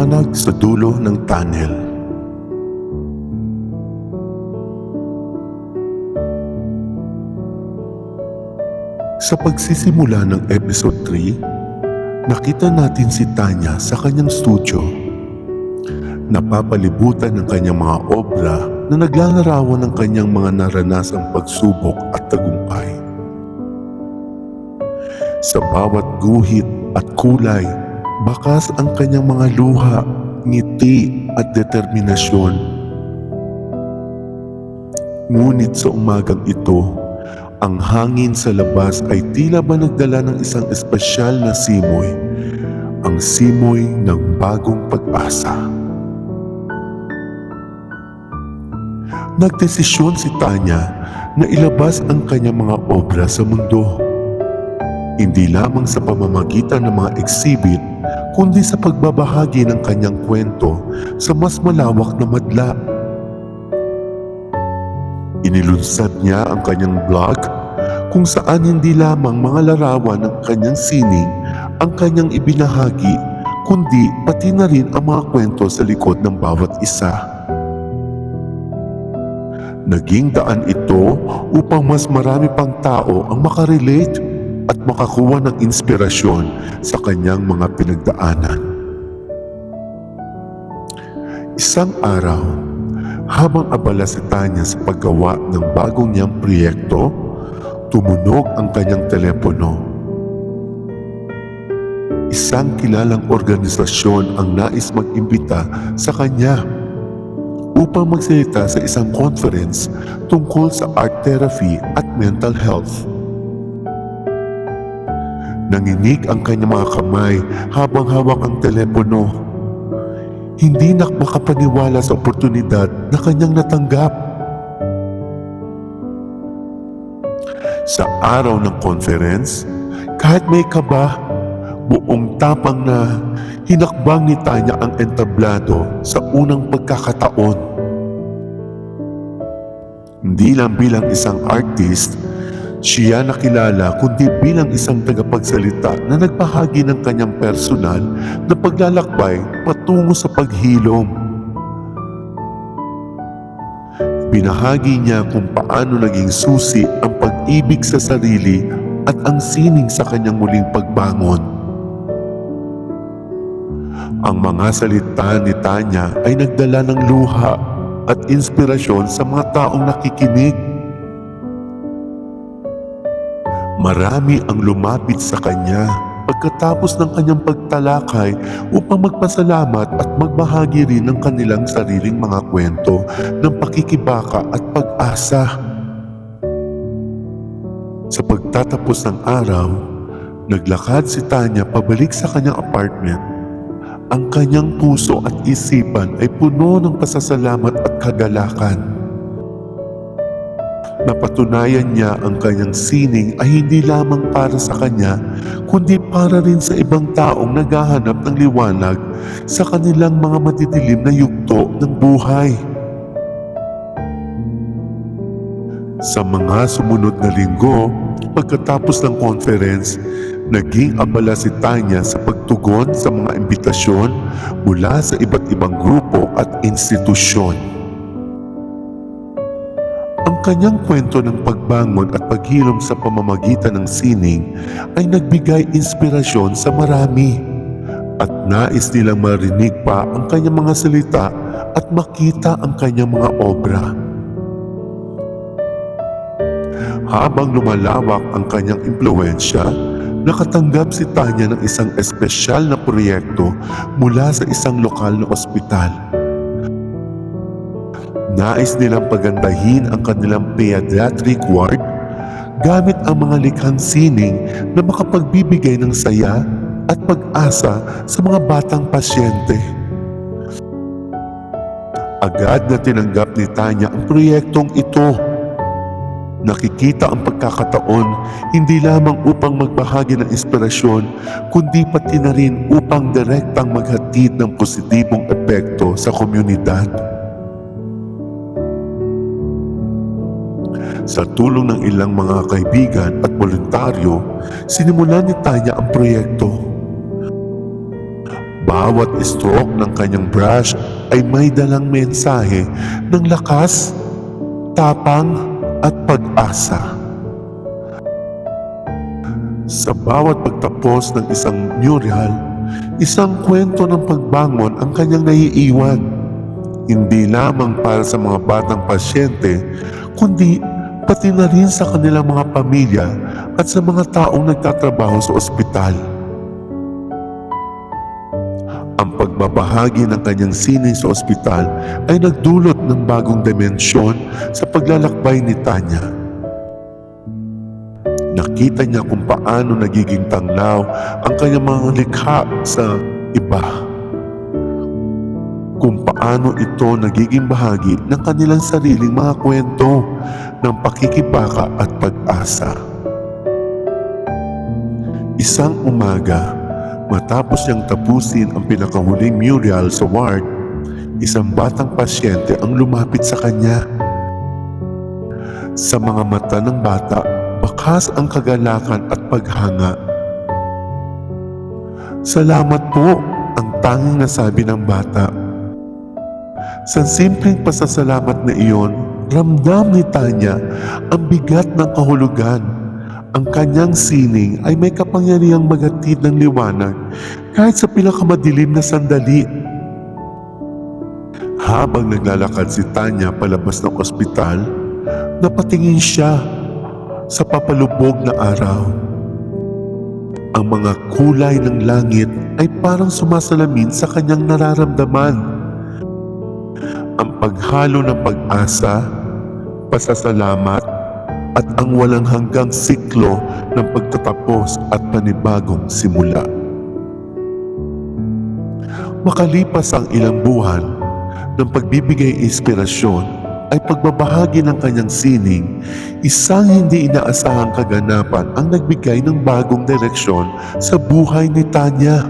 liwanag sa dulo ng tunnel. Sa pagsisimula ng episode 3, nakita natin si Tanya sa kanyang studio. Napapalibutan ng kanyang mga obra na naglalarawan ng kanyang mga naranasang pagsubok at tagumpay. Sa bawat guhit at kulay, bakas ang kanyang mga luha, ngiti at determinasyon. Ngunit sa umagang ito, ang hangin sa labas ay tila ba nagdala ng isang espesyal na simoy, ang simoy ng bagong pag-asa. Nagdesisyon si Tanya na ilabas ang kanyang mga obra sa mundo. Hindi lamang sa pamamagitan ng mga exhibit, kundi sa pagbabahagi ng kanyang kwento sa mas malawak na madla. Inilunsad niya ang kanyang blog kung saan hindi lamang mga larawan ng kanyang sining ang kanyang ibinahagi, kundi pati na rin ang mga kwento sa likod ng bawat isa. Naging daan ito upang mas marami pang tao ang makarelate at makakuha ng inspirasyon sa kanyang mga pinagdaanan. Isang araw, habang abala si Tanya sa paggawa ng bagong niyang proyekto, tumunog ang kanyang telepono. Isang kilalang organisasyon ang nais mag-imbita sa kanya upang magsalita sa isang conference tungkol sa art therapy at mental health. Nanginig ang kanyang mga kamay habang hawak ang telepono. Hindi na makapaniwala sa oportunidad na kanyang natanggap. Sa araw ng conference, kahit may kaba, buong tapang na hinakbang ni Tanya ang entablado sa unang pagkakataon. Hindi lang bilang isang artist, siya nakilala kundi bilang isang tagapagsalita na nagbahagi ng kanyang personal na paglalakbay patungo sa paghilom. Binahagi niya kung paano naging susi ang pag-ibig sa sarili at ang sining sa kanyang muling pagbangon. Ang mga salita ni Tanya ay nagdala ng luha at inspirasyon sa mga taong nakikinig. Marami ang lumapit sa kanya pagkatapos ng kanyang pagtalakay upang magpasalamat at magbahagi rin ng kanilang sariling mga kwento ng pakikibaka at pag-asa. Sa pagtatapos ng araw, naglakad si Tanya pabalik sa kanyang apartment. Ang kanyang puso at isipan ay puno ng pasasalamat at kagalakan. Napatunayan niya ang kanyang sining ay hindi lamang para sa kanya, kundi para rin sa ibang taong naghahanap ng liwanag sa kanilang mga madidilim na yugto ng buhay. Sa mga sumunod na linggo, pagkatapos ng conference, naging abala si Tanya sa pagtugon sa mga imbitasyon mula sa iba't ibang grupo at institusyon. Ang kanyang kwento ng pagbangon at paghilom sa pamamagitan ng sining ay nagbigay inspirasyon sa marami at nais nilang marinig pa ang kanyang mga salita at makita ang kanyang mga obra. Habang lumalawak ang kanyang impluensya, nakatanggap si Tanya ng isang espesyal na proyekto mula sa isang lokal na ospital. Nais nilang pagandahin ang kanilang pediatric ward gamit ang mga likhang sining na makapagbibigay ng saya at pag-asa sa mga batang pasyente. Agad na tinanggap ni Tanya ang proyektong ito. Nakikita ang pagkakataon hindi lamang upang magbahagi ng inspirasyon, kundi pati na rin upang direktang maghatid ng positibong epekto sa komunidad. Sa tulong ng ilang mga kaibigan at voluntaryo, sinimulan ni Tanya ang proyekto. bawat stroke ng kanyang brush ay may dalang mensahe ng lakas, tapang at pag-asa. Sa bawat pagtapos ng isang mural, isang kwento ng pagbangon ang kanyang naiiwan. Hindi lamang para sa mga batang pasyente, kundi pati na rin sa kanilang mga pamilya at sa mga taong nagtatrabaho sa ospital. Ang pagbabahagi ng kanyang sining sa ospital ay nagdulot ng bagong dimensyon sa paglalakbay ni Tanya. Nakita niya kung paano nagiging tanglaw ang kanyang mga likha sa iba. Kung paano ito nagiging bahagi ng kanilang sariling mga kwento ng pakikibaka at pag-asa. Isang umaga, matapos niyang tapusin ang pinakahuling mural sa ward, isang batang pasyente ang lumapit sa kanya. Sa mga mata ng bata, bakas ang kagalakan at paghanga. Salamat po, ang tanging nasabi ng bata. Sa simpleng pasasalamat na iyon, ramdam ni Tanya ang bigat ng kahulugan. Ang kanyang sining ay may kapangyarihang magatid ng liwanag kahit sa pinakamadilim na sandali. Habang naglalakad si Tanya palabas ng ospital, napatingin siya sa papalubog na araw. Ang mga kulay ng langit ay parang sumasalamin sa kanyang nararamdaman. Ang paghalo ng pag-asa, pasasalamat, at ang walang hanggang siklo ng pagtatapos at panibagong simula. Makalipas ang ilang buwan ng pagbibigay inspirasyon ay pagbabahagi ng kanyang sining, isang hindi inaasahang kaganapan ang nagbigay ng bagong direksyon sa buhay ni Tanya.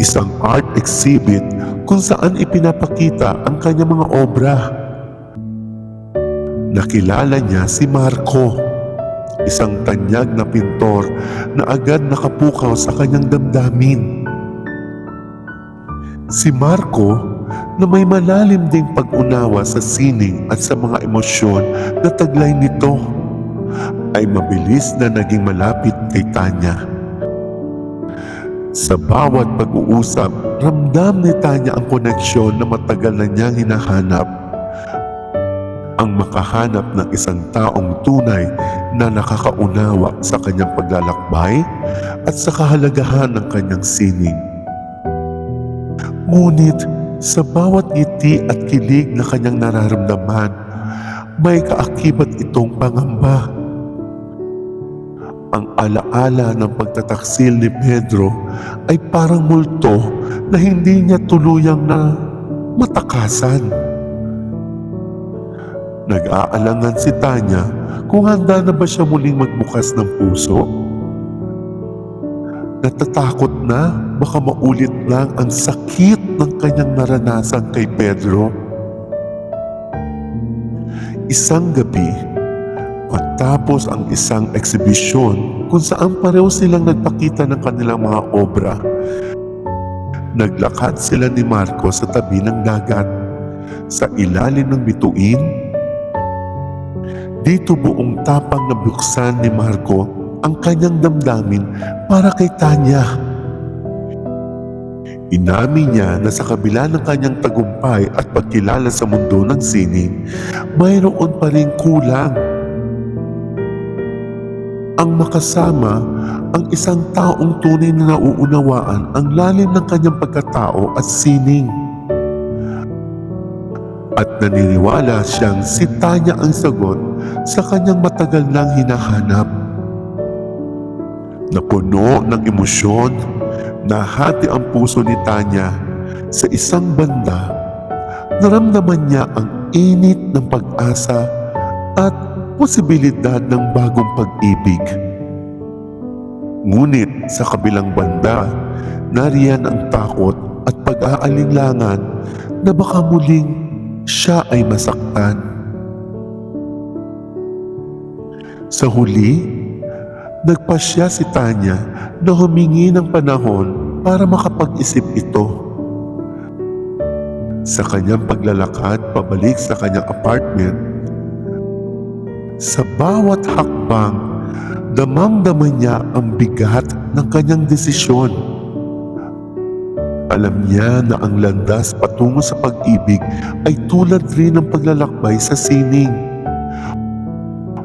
Isang art exhibit kung saan ipinapakita ang kanyang mga obra. Nakilala niya si Marco, isang tanyag na pintor na agad nakapukaw sa kanyang damdamin. Si Marco na may malalim ding pag-unawa sa sining at sa mga emosyon na taglay nito ay mabilis na naging malapit kay Tanya. Sa bawat pag-uusap, ramdam ni Tanya ang koneksyon na matagal na niyang hinahanap. Ang makahanap ng isang taong tunay na nakakaunawa sa kanyang paglalakbay at sa kahalagahan ng kanyang sining. Ngunit sa bawat ngiti at kilig na kanyang nararamdaman, may kaakibat itong pangamba. Ang alaala ng pagtataksil ni Pedro ay parang multo na hindi niya tuluyang na matakasan. Nag-aalangan si Tanya kung handa na ba siya muling magbukas ng puso. Natatakot na baka maulit lang ang sakit ng kanyang naranasan kay Pedro. Isang gabi, matapos ang isang eksibisyon kung saan pareho silang nagpakita ng kanilang mga obra, naglakad sila ni Marco sa tabi ng dagat, sa ilalim ng bituin. Dito buong tapang na buksan ni Marco ang kanyang damdamin para kay Tanya. Inamin niya na sa kabila ng kanyang tagumpay at pagkilala sa mundo ng sining, mayroon pa rin kulang. Ang makasama ang isang taong tunay na nauunawaan ang lalim ng kanyang pagkatao at sining. At naniniwala siyang si Tanya ang sagot sa kanyang matagal nang hinahanap. Napuno ng emosyon, nahati ang puso ni Tanya sa isang banda. Naramdaman niya ang init ng pag-asa at posibilidad ng bagong pag-ibig. Ngunit sa kabilang banda, nariyan ang takot at pag-aalinlangan na baka muling siya ay masaktan. Sa huli, nagpasya si Tanya na humingi ng panahon para makapag-isip ito. Sa kanyang paglalakad pabalik sa kanyang apartment, sa bawat hakbang, damang-dama niya ang bigat ng kanyang desisyon. Alam niya na ang landas patungo sa pag-ibig ay tulad rin ng paglalakbay sa sining.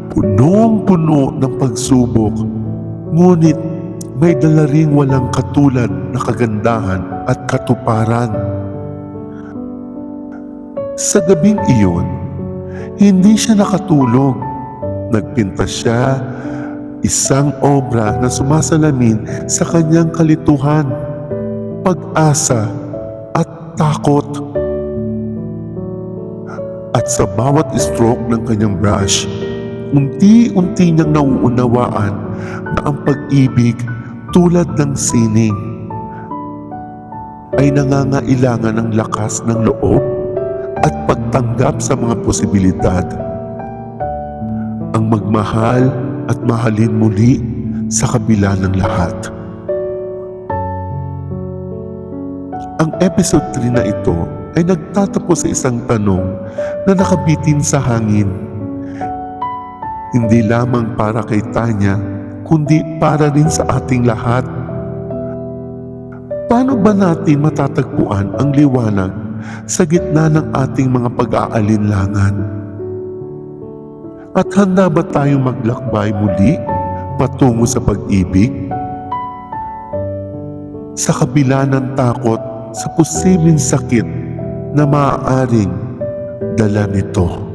Punong-puno ng pagsubok, ngunit may dala ring walang katulad na kagandahan at katuparan. Sa gabing iyon, hindi siya nakatulog. Nagpinta siya isang obra na sumasalamin sa kanyang kalituhan, pag-asa at takot. At sa bawat stroke ng kanyang brush, unti-unti niyang nauunawaan na ang pag-ibig tulad ng sining ay nangangailangan ng lakas ng loob at pagtanggap sa mga posibilidad. Ang magmahal at mahalin muli sa kabila ng lahat. Ang episode 3 na ito ay nagtatapos sa isang tanong na nakabitin sa hangin. Hindi lamang para kay Tanya, kundi para rin sa ating lahat. Paano ba natin matatagpuan ang liwanag sa gitna ng ating mga pag-aalinlangan? At handa ba tayong maglakbay muli patungo sa pag-ibig? Sa kabila ng takot sa posibleng sakit na maaaring dala nito.